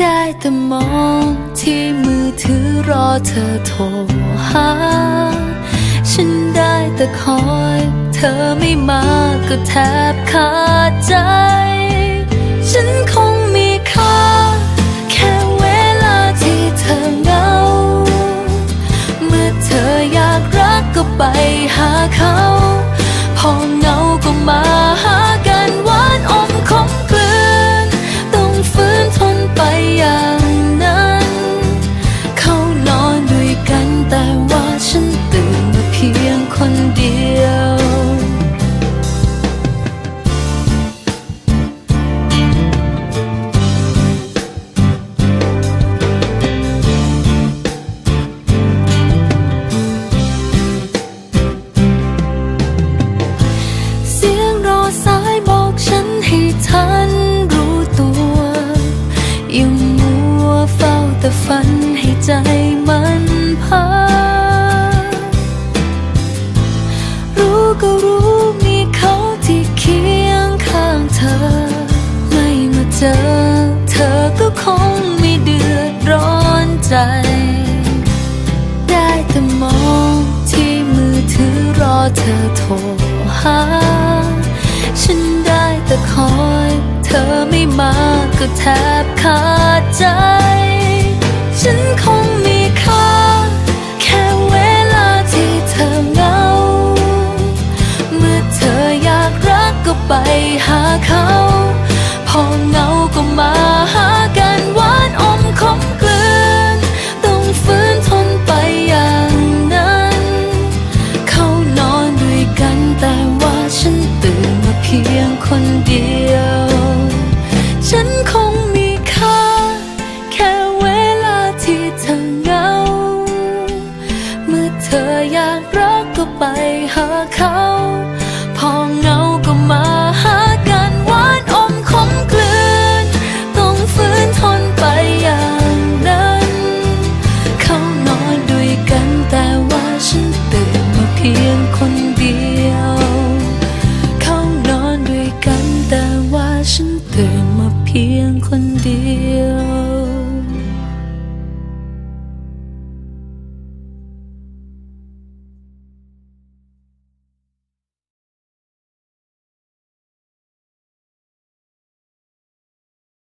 ได้แต่มองที่มือถือรอเธอโทรหา ฉันได้แต่คอย เธอไม่มาก็แทบขาดใจ ฉันคงมีค่า แค่เวลาที่เธอเหงา เมื่อเธออยากรักก็ไปหาเขา พอเหงาก็มา แต่ฝันให้ใจมันพักรู้ก็รู้มีเขาที่เคียงข้างเธอ ไม่มาเจอ เธอก็คงไม่เดือดร้อนใจ ได้แต่มองที่มือถือรอเธอโทรหา ฉันได้แต่คอย เธอไม่มาก็แทบขาดใจ ฉันคงมีค่า แค่เวลาที่เธอเหงา เมื่อเธออยากรักก็ไปหาเขา พอเหงาก็มาหา ไปหา